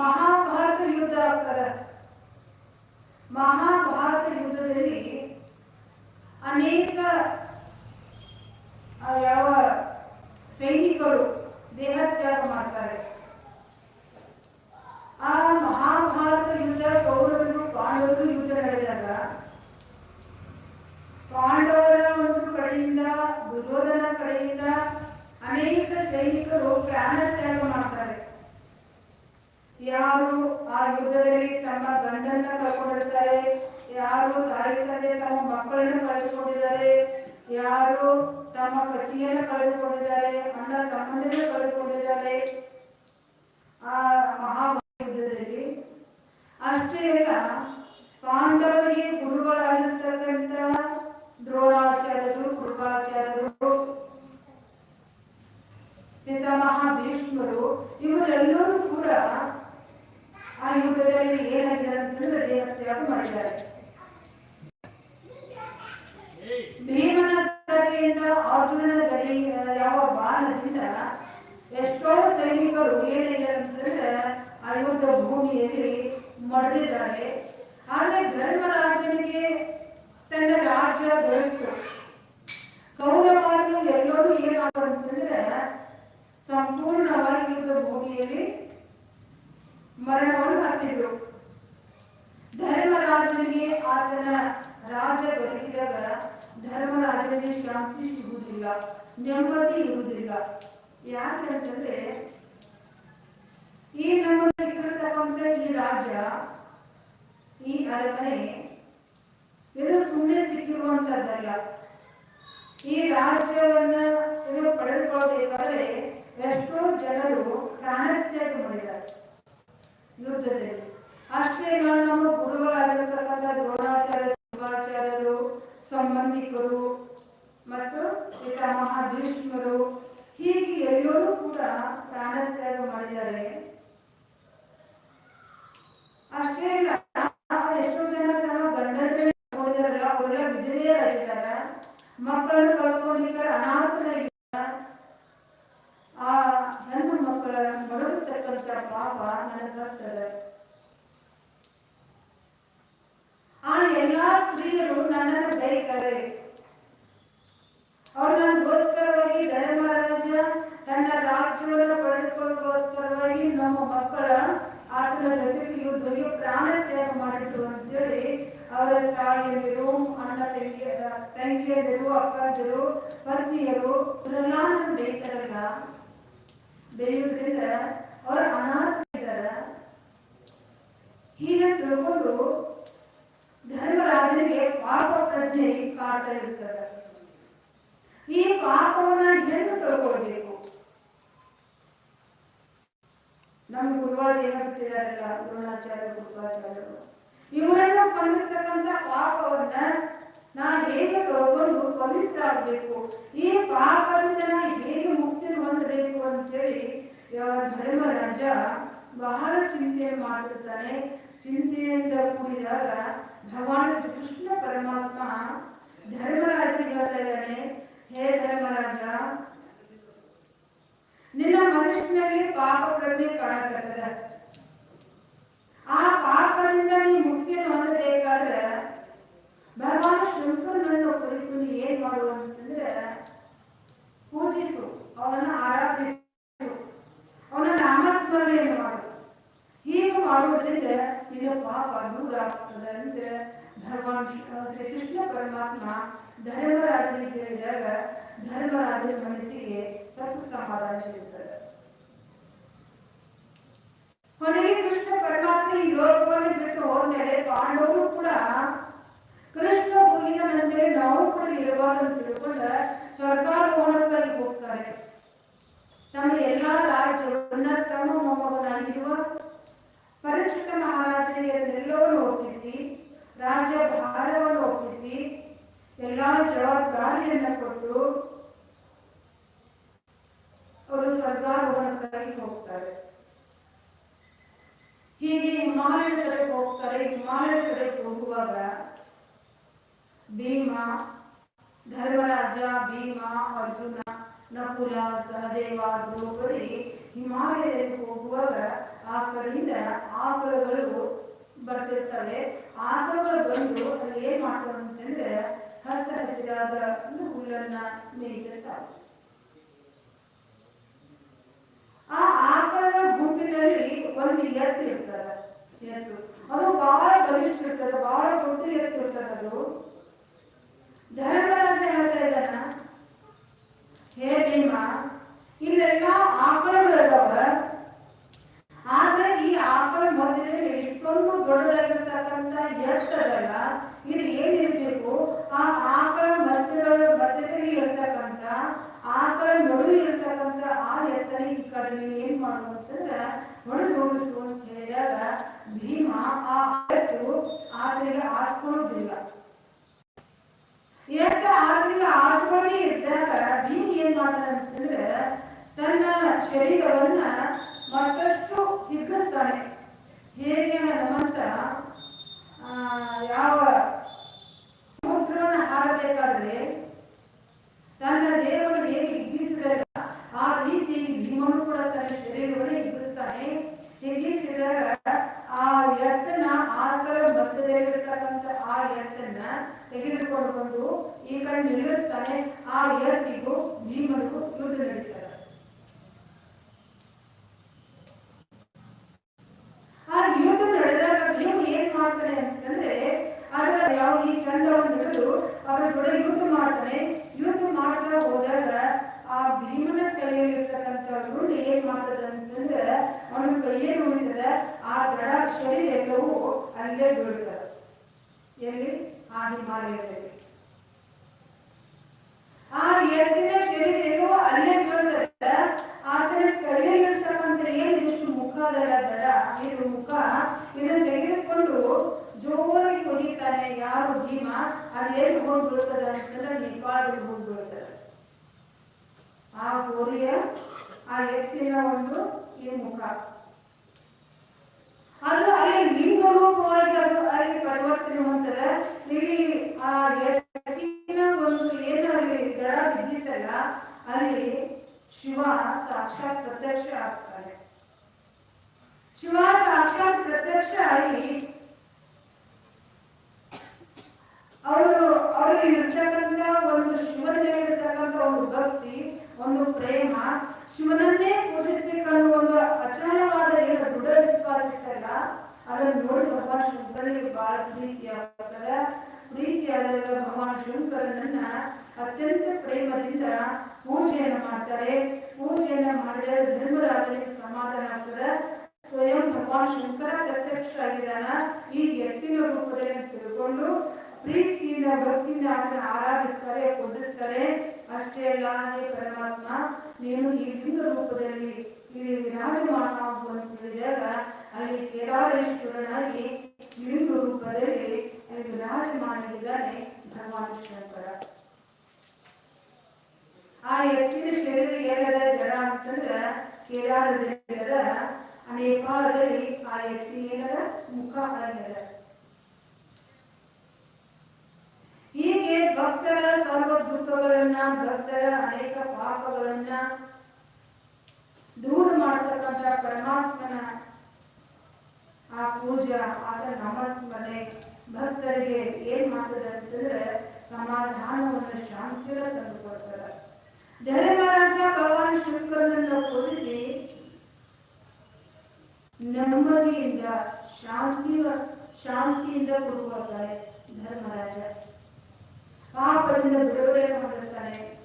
ಮಹಾಭಾರತ ಯುದ್ಧ ಆಗ್ತದೆ. ಮಹಾಭಾರತ ಯುದ್ಧದಲ್ಲಿ ಅನೇಕ ಯಾವ ಸೈನಿಕರು ದೇಹತ್ಯಾಗ ಮಾಡ್ತಾರೆ. ಆ ಮಹಾಭಾರತ ಯುದ್ಧ ಕೌರವರು ಪಾಂಡವರು ಯುದ್ಧ ನಡೆದಾಗ ಪಾಂಡವರ ಒಂದು ಕಡೆಯಿಂದ ದುರ್ಯೋಧನ ಕಡೆಯಿಂದ ಅನೇಕ ಸೈನಿಕರು ಪ್ರಾಣ ತ್ಯಾಗ ಮಾಡ್ತಾರೆ ಯಾರು ಆ ಯುದ್ಧದಲ್ಲಿ ತಮ್ಮ ಗಂಡನ್ನ ಕಳ್ಕೊಂಡಿರ್ತಾರೆ ಯಾರು ತಾಯಿ ತಂದೆ ತಮ್ಮ ಮಕ್ಕಳನ್ನು ಕಳೆದುಕೊಂಡಿದ್ದಾರೆ. ಯಾರು ತಮ್ಮ ಪತಿಯನ್ನು ಕಳೆದುಕೊಂಡಿದ್ದಾರೆ. ಅಣ್ಣ ತಮ್ಮನನ್ನು ಕಳೆದುಕೊಂಡಿದ್ದಾರೆ. ಆ ಮಹಾಭಾರತದಲ್ಲಿ ಅಷ್ಟೇ ಅಲ್ಲ, ಪಾಂಡವರಿಗೆ ಗುರುಗಳಾಗಿರ್ತಕ್ಕಂಥ ದ್ರೋಣಾಚಾರ್ಯರು ಕೃಪಾಚಾರ್ಯರು ಪಿತಾಮಹ ಭೀಷ್ಮರು ಇವರೆಲ್ಲರೂ ಕೂಡ ಆ ಯುದ್ಧದಲ್ಲಿ ಏನಾಗಿದೆ ಅಂತಂದ್ರೆ ದೇಹತ್ಯಾಗ ಮಾಡಿದ್ದಾರೆ ಭೀಮನ ಅರ್ಜುನನ ಗದೆ ಯಾವ ಬಾಣದಿಂದ ಎಷ್ಟೋ ಸೈನಿಕರು ಏನಿದ್ದಾರೆ ಅಂತಂದ್ರೆ ಆ ಯುದ್ಧ ಭೂಮಿಯಲ್ಲಿ ಮಡಿದಿದ್ದಾರೆ ಆದರೆ ಧರ್ಮರಾಜನಿಗೆ ತನ್ನ ರಾಜ್ಯ ದೊರೆಯಿತು ಕೌರವಾದರು ಎಲ್ಲರೂ ಏನಾದ್ರು ಅಂತಂದ್ರೆ ಸಂಪೂರ್ಣವಾಗಿ ಯುದ್ಧ ಭೂಮಿಯಲ್ಲಿ ಮರಣವನ್ನು ಹಾಕಿದ್ರು ಧರ್ಮರಾಜನಿಗೆ ಆತನ ರಾಜ್ಯ ದೊರಕಿದಾಗ ಧರ್ಮರಾಜನಿಗೆ ಶಾಂತಿ ಸಿಗುವುದಿಲ್ಲ, ನೆಮ್ಮದಿ ಇರುವುದಿಲ್ಲ. ಯಾಕಂತಂದ್ರೆ ಈ ನಮ್ಮ ಈ ರಾಜ್ಯ, ಈ ಅರಮನೆ, ಇದು ಸುಮ್ಮನೆ ಸಿಕ್ಕಿರುವಂತದ್ದಲ್ಲ ಈ ರಾಜ್ಯವನ್ನ ಇದು ಪಡೆದುಕೊಳ್ಳಬೇಕಾದ್ರೆ ಎಷ್ಟೋ ಜನರು ಪ್ರಾಣತ್ಯಾಗ ಮಾಡಿದ್ದಾರೆ. ಯುದ್ಧದಲ್ಲಿ ಅಷ್ಟೇ ಅಲ್ಲ ನಮ್ಮ ಗುರುಗಳಾಗಿರ್ತಕ್ಕಂಥ ದ್ರೋಣಾಚಾರ್ಯ ಕೃಪಾಚಾರ್ಯರು ಸಂಬಂಧಿಕರು ಮತ್ತು ಪಿತಾಮಹ ಭೀಷ್ಮರು ಹೀಗೆ ಎಲ್ಲರೂ ಕೂಡ ಪ್ರಾಣತ್ಯಾಗ ಮಾಡಿದ್ದಾರೆ ಅಷ್ಟೇ ಅಲ್ಲ ಎಷ್ಟೋ ಜನ ತಮ್ಮ ಗಂಡಂದ್ರೆ ನೋಡಿದಾರಲ್ಲ ಅವರೆಲ್ಲ ವಿಧವೆಯರಾಗಿದ್ದಾರೆ ಮಕ್ಕಳನ್ನು ಕಳ್ಕೊಂಡಿದ್ದಾರೆ ಇಲ್ಲ ಆ ಹೆಣ್ಣು ಮಕ್ಕಳ ಮರಳತಕ್ಕಂಥ ಪಾಪ ನನಗಾಗ್ತದೆ ಆ ಎಲ್ಲಾ ಸ್ತ್ರೀಯರು ನನ್ನನ್ನು ಬೈತಾರೆ. ಅವ್ರು ನನಗೋಸ್ಕರವಾಗಿ ಧರ್ಮರಾಜ ತನ್ನ ರಾಜ್ಯವನ್ನು ಪಡೆದುಕೊಳ್ಳೋಸ್ಕರವಾಗಿ ನಮ್ಮ ಮಕ್ಕಳ ಆತನ ಜೊತೆಗೆ ಯುದ್ಧಕ್ಕೆ ಪ್ರಾಣ ತ್ಯಾಗ ಮಾಡಿದ್ರು ಅಂತೇಳಿ ಅವರ ತಾಯಿಯಂದಿರು ಅಣ್ಣ ತಂಗಿ ತಂಗಿಯಂದಿರು ಅಕ್ಕಂದಿರು, ಪತ್ನಿಯರು, ಪ್ರಹ್ಲಾದನ ನನ್ನ ಬೈತಾರಲ್ಲ ಬೆಳೆಯುವುದರಿಂದ ಅವರ ಅನಾಥ ಇದ್ದಾರೆ ಹೀಗೆ ತಿಳ್ಕೊಂಡು ಧರ್ಮರಾಜನಿಗೆ ಪಾಪ ಪ್ರಜ್ಞೆ ಕಾಡ್ತಾ ಇರ್ತಾರೆ ಈ ಪಾಪವನ್ನ ಹೆಂಗೆ ತಿಳ್ಕೊಳ್ಬೇಕು? ನಮ್ಮ ಗುರುವಾರು ಏನಾಗ್ತಿದಾರಲ್ಲ ದ್ರೋಣಾಚಾರ್ಯ ಗುರುವಾಚಾರ್ಯರು ಇವರನ್ನು ಕೊಂಡಿರ್ತಕ್ಕಂಥ ಪಾಪವನ್ನ ನಾ ಹೇಗೆ ಪ್ರಭುವನ್ನು ಪವಿತ್ರಾಗಬೇಕು ಈ ಪಾಪದಿಂದ ನಾನು ಹೇಗೆ ಮುಕ್ತಿ ಹೊಂದಬೇಕು ಅಂತೇಳಿ ಧರ್ಮರಾಜ ಬಹಳ ಚಿಂತೆ ಮಾಡಿರ್ತಾನೆ ಚಿಂತೆಯಿಂದ ಕೂಡಿದಾಗ ಭಗವಾನ್ ಶ್ರೀ ಕೃಷ್ಣ ಪರಮಾತ್ಮ ಧರ್ಮರಾಜನಿಗೆ ಹೇಳ್ತಾ ಇದ್ದಾನೆ, ಹೇ ಧರ್ಮರಾಜ, ನಿನ್ನ ಮನುಷ್ಯನಲ್ಲಿ ಪಾಪ ಪ್ರಜ್ಞೆ ಕಾಣಕತ್ತದ ಆ ಪಾಪದಿಂದ ಮುಕ್ತಿಯನ್ನು ಹೊಂದಬೇಕಾದ್ರೆ ಭಗವಾನ್ ಶಂಕರನನ್ನು ಕುರಿತು ನೀ ಏನ್ ಮಾಡು ಅಂತಂದ್ರೆ ಪೂಜಿಸು ಅವನನ್ನ ಆರಾಧಿಸು ಅವನ ನಾಮಸ್ಮರಣೆಯನ್ನು ಮಾಡು ಹೀಗೆ ಮಾಡುವುದರಿಂದ ನಿನ್ನ ಪಾಪ ದೂರ ಆಗ್ತದೆ ಅಂತ ಭಗವಾನ್ ಶ್ರೀ- ಶ್ರೀ ಕೃಷ್ಣ ಪರಮಾತ್ಮ ಧರ್ಮರಾಜನಿಗೆ ಹೇಳಿದಾಗ ಧರ್ಮರಾಜನ ಮನಸ್ಸಿಗೆ ಸ್ವಲ್ಪ ಸಮಾಧಾನ ಸಿಗುತ್ತದೆ. ಕೊನೆಗೆ ಕೃಷ್ಣ ಪರಮಾತ್ಮ ಈ ಲೋಕವನ್ನು ಬಿಟ್ಟು ಹೋದ್ಮೇಲೆ ಪಾಂಡವರು ಕೂಡ ಕೃಷ್ಣ ಹೋಗಿದ ನಂತರ ನಾವು ಕೂಡ ಇರಬಾರ್ದು ಅಂತ ತಿಳ್ಕೊಂಡ ಸ್ವರ್ಗಾರೋಹಣಕ್ಕಾಗಿ ಹೋಗ್ತಾರೆ. ತಮ್ಮ ಎಲ್ಲಾ ರಾಜ್ಯಗಳನ್ನ ತಮ್ಮ ಮೊಮ್ಮಗನಾಗಿರುವ ಪರೀಕ್ಷಿತ ಮಹಾರಾಜನಿಗೆ ಅದನ್ನೆಲ್ಲವನ್ನು ಒಪ್ಪಿಸಿ ರಾಜ್ಯ ಭಾರವನ್ನು ಒಪ್ಪಿಸಿ ಎಲ್ಲ ಜವಾಬ್ದಾರಿಯನ್ನು ಕೊಟ್ಟು ಅವರು ಸ್ವರ್ಗಾರೋಹಣಕ್ಕಾಗಿ ಹೋಗ್ತಾರೆ. ಹೀಗೆ ಹಿಮಾಲಯ ಕಡೆ ಹೋಗ್ತಾರೆ. ಹಿಮಾಲಯ ಕಡೆಗೆ ಹೋಗುವಾಗ ಭೀಮ, ಧರ್ಮರಾಜ, ಭೀಮ, ಅರ್ಜುನ ನಕುಲ ಸಹದೇವ, ದ್ರೌಪದಿ ಹಿಮಾಲಯದಲ್ಲಿ ಹೋಗುವಾಗ ಆ ಕಡೆಯಿಂದ ಆಕಳುಗಳು ಬರ್ತಿರ್ತವೆ ಆದವರು ಬಂದು ಅಲ್ಲಿ ಏನ್ ಮಾಡ್ತಾರೆ ಅಂತಂದ್ರೆ ಹಚ್ಚ ಹಸಿರಾದ ಹುಲ್ಲನ್ನ ಮೇಯ್ತಿರ್ತಾವೆ ಆ ಆಕಳ ಗುಂಪಿನಲ್ಲಿ ಒಂದು ಎತ್ತು ಇರ್ತಾರ ಎತ್ತು. ಅದು ಬಹಳ ಬಲಿಷ್ಠ ಇರ್ತದೆ, ಬಹಳ ದೊಡ್ಡ ಎತ್ತು ಇರ್ತದೆ ಅದು. ಧರ್ಮರಾಜ ಹೇಳ್ತಾ ಇದ್ದಾನ ಹೇ ಭೀಮ ಇಲ್ಲೆಲ್ಲ ಆಕಳುಗಳಿದಾವ ಆದ್ರೆ ಈ ಆಕಳ ಮಧ್ಯದಲ್ಲಿ ಇಷ್ಟೊಂದು ದೊಡ್ಡದಾಗಿರ್ತಕ್ಕಂಥ ಎತ್ತದಲ್ಲ ಇದು ಏನಿರಬೇಕು ಆ ಆಕಳ ಮಧ್ಯಗಳ ಮಧ್ಯದಲ್ಲಿ ಇರ್ತಕ್ಕಂಥ, ಆಕಳ ನಡುವೆ ಇರ್ತಕ್ಕಂಥ ಆ ಎತ್ತರ ಈ ಕಡೆ ನೀವು ಏನ್ ಮಾಡುವಂತಂದ್ರೆ ಹೊಡೆದು ಹೋಗಿಸು ಅಂತ ಹೇಳಿದಾಗ, ಭೀಮ ಆ ಎತ್ತು ಆತನಿಗೆ ಆಸ್ಕೊಳ್ಳೋದಿಲ್ಲ ಎತ್ತ ಆತನಿಗೆ ಆಸ್ಕೊಳ್ಳಿ ಇದ್ದಾಗ ಭೀಮ ಏನ್ ಮಾಡ್ತಾನೆ ಅಂತಂದ್ರೆ, ತನ್ನ ಶರೀರವನ್ನ ಮತ್ತಷ್ಟು ಹಿಗ್ಗಿಸ್ತಾನೆ. ಹೇಗೆ ಹನುಮಂತ ಯಾವ ಸಮುದ್ರವನ್ನು ಹಾರಬೇಕಾದ್ರೆ ತನ್ನ ದೇಹವನ್ನು ಹೇಗೆ ಹಿಗ್ಗಿಸಿದಾಗ ಆ ರೀತಿಯಾಗಿ ಭೀಮನು ಕೂಡ ತನ್ನ ಶರೀರವನ್ನು ಹಿಗ್ಗಿಸ್ತಾನೆ ಹಿಗ್ಗಿಸಿದಾಗ ಆ ಎತ್ತನ ಆಕಳ ಮಧ್ಯದಲ್ಲಿರ್ತಕ್ಕಂಥ ಆ ಎತ್ತನ್ನ ತೆಗೆದುಕೊಂಡು ಬಂದು ಈ ಕಡೆ ನಿಲ್ಲಿಸ್ತಾನೆ. ಆ ಎತ್ತಿಗೂ ಭೀಮನಿಗೂ ಯುದ್ಧ ನಡೀತಾರೆ ಆ ಯುದ್ಧ ನಡೆದಾಗ ಭೀಮ ಏನ್ ಮಾಡ್ತಾನೆ ಅಂತಂದ್ರೆ ಅದರ ಯಾವ ಈ ಚಂಡವನ್ನು ಹಿಡಿದು ಅವರ ಜೊತೆ ಯುದ್ಧ ಮಾಡ್ತಾನೆ ಯುದ್ಧ ಮಾಡ್ತಾ ಹೋದಾಗ ಆ ಭೀಮನ ರುಂಡು ಏನ್ ಮಾಡ್ತದ ಅಂತಂದ್ರೆ ಅವನ ಕೈಯಲ್ಲಿ ಉಳಿತದೆ? ಆ ದೃಢಾಕ್ಷರಿ ಎಲ್ಲವೂ ಅಲ್ಲೇ ಬೀಳ್ತದೆ. ಎಲ್ಲಿ? ಆ ಹಿಮಾಲಯದಲ್ಲಿ. ಆ ಎತ್ತಿನ ಶರೀರ ಎಲ್ಲವೂ ಅಲ್ಲೇ ಬೀಳ್ತದ. ಆತನ ಕೈಯಲ್ಲಿ ಇರ್ತಕ್ಕಂಥ ಇಷ್ಟು ಮುಖ ಅದಲ್ಲ ದಡ ಇದು ಮುಖ. ಇದನ್ನು ತೆಗೆದುಕೊಂಡು ಜೋರಾಗಿ ಒಗಿತಾನೆ ಯಾರು ಭೀಮ? ಅದು ಎಲ್ಲಿ ಹೋಗಿ ಬೀಳ್ತದ ಅಂತಂದ್ರೆ, ನೇಪಾಳದಲ್ಲಿ ಹೋಗಿ ಬೀಳ್ತದ ಆ ಗೋರಿಯ ಆ ಎತ್ತಿನ ಒಂದು ಈ ಮುಖ. ಅದು ಅಲ್ಲಿ ಲಿಂಗ ರೂಪವಾಗಿ ಅದು ಅಲ್ಲಿ ಪರಿವರ್ತನೆ ಹೊಂದದ ಇಲ್ಲಿ ಆ ಎತ್ತಿನ ಒಂದು ಏನು ಅಲ್ಲಿ ದಡ ಬಿದ್ದಿತ್ತಲ್ಲ, ಅಲ್ಲಿ ಶಿವ ಸಾಕ್ಷಾತ್ ಪ್ರತ್ಯಕ್ಷ ಆಗ್ತಾರೆ ಶಿವ ಸಾಕ್ಷಾತ್ ಪ್ರತ್ಯಕ್ಷ ಆಗಿ ಅವರು ಅವರಿಗೆ ಇರ್ತಕ್ಕಂಥ ಒಂದು ಶಿವನ ಮೇಲೆ ಇರ್ತಕ್ಕಂಥ ಒಂದು ಭಕ್ತಿ ಒಂದು ಪ್ರೇಮ, ಶಿವನನ್ನೇ ಪೂಜಿಸ್ಬೇಕನ್ನೋ ಒಂದು ಅಚಲವಾದ ಏನು ದೃಢ ವಿಶ್ವಾಸ ಇತ್ತಲ್ಲ, ಅದನ್ನು ನೋಡಿ ಭಗವಾನ್ ಶಂಕರನಿಗೆ ಬಹಳ ಪ್ರೀತಿ ಪ್ರೀತಿಯಾದ ಭಗವಾನ್ ಶಂಕರನನ್ನ ಅತ್ಯಂತ ಪ್ರೇಮದಿಂದ ಪೂಜೆಯನ್ನು ಮಾಡ್ತಾರೆ. ಪೂಜೆಯನ್ನ ಮಾಡಿದರೆ ಧರ್ಮರಾಜನಿಗೆ ಸಮಾಧಾನ ಆಗ್ತದೆ. ಸ್ವಯಂ ಭಗವಾನ್ ಶಂಕರ ಪ್ರತ್ಯಕ್ಷ ಆಗಿದ್ದಾನ. ಈ ಎತ್ತಿನ ರೂಪದಲ್ಲಿ ತಿಳ್ಕೊಂಡು ಪ್ರೀತಿಯಿಂದ, ಭಕ್ತಿಯಿಂದ ಅದನ್ನ ಆರಾಧಿಸ್ತಾರೆ, ಪೂಜಿಸ್ತಾರೆ. ಅಷ್ಟೇ ಅಲ್ಲ, ಹೇ ಪರಮಾತ್ಮ, ನೀನು ಈ ಲಿಂಗ ರೂಪದಲ್ಲಿ ಇಲ್ಲಿ ವಿರಾಜಮಾನ ಅಂತ ಹೇಳಿದಾಗ, ಅಲ್ಲಿ ಕೇದಾರೇಶ್ವರನಾಗಿ ಲಿಂಗ ರೂಪದಲ್ಲಿ ಅಲ್ಲಿ ವಿರಾಜಮಾನಿದ್ದಾನೆ ಭಗವಾನ್ ಶಂಕರ. ಆ ಎತ್ತಿನ ಶರೀರ ಎಲ್ಲದ ಜಡ ಅಂತಂದ್ರ ಕೇದಾರದಲ್ಲಿ ಅದ ಆ ಎತ್ತಿನ ಮುಖ ಅಲ್ಲದ ಹೀಗೆ ಭಕ್ತರ ಸರ್ವ ದುಃಖಗಳನ್ನ ಭಕ್ತರ ಅನೇಕ ಪಾಪಗಳನ್ನ ದೂರ ಮಾಡತಕ್ಕಂತ ಪರಮಾತ್ಮನ ಆ ಪೂಜಾ ಆದ ನಮಸ್ಮರಣೆ, ಭಕ್ತರಿಗೆ ಏನ್ ಮಾಡ್ತದೆ ಅಂತಂದ್ರೆ ಸಮಾಧಾನವನ್ನು ಶಾಂತಿಯ ತಂದುಕೊಡ್ತಾರೆ ಧರ್ಮರಾಜ ಭಗವಾನ್ ಶಂಕರನನ್ನು ಪೂಜಿಸಿ ನೆಮ್ಮದಿಯಿಂದ ಶಾಂತಿಯ ಶಾಂತಿಯಿಂದ ಕುಡ್ಕೊಳ್ತಾರೆ ಧರ್ಮರಾಜ. வருகிற குருவே நமக்கு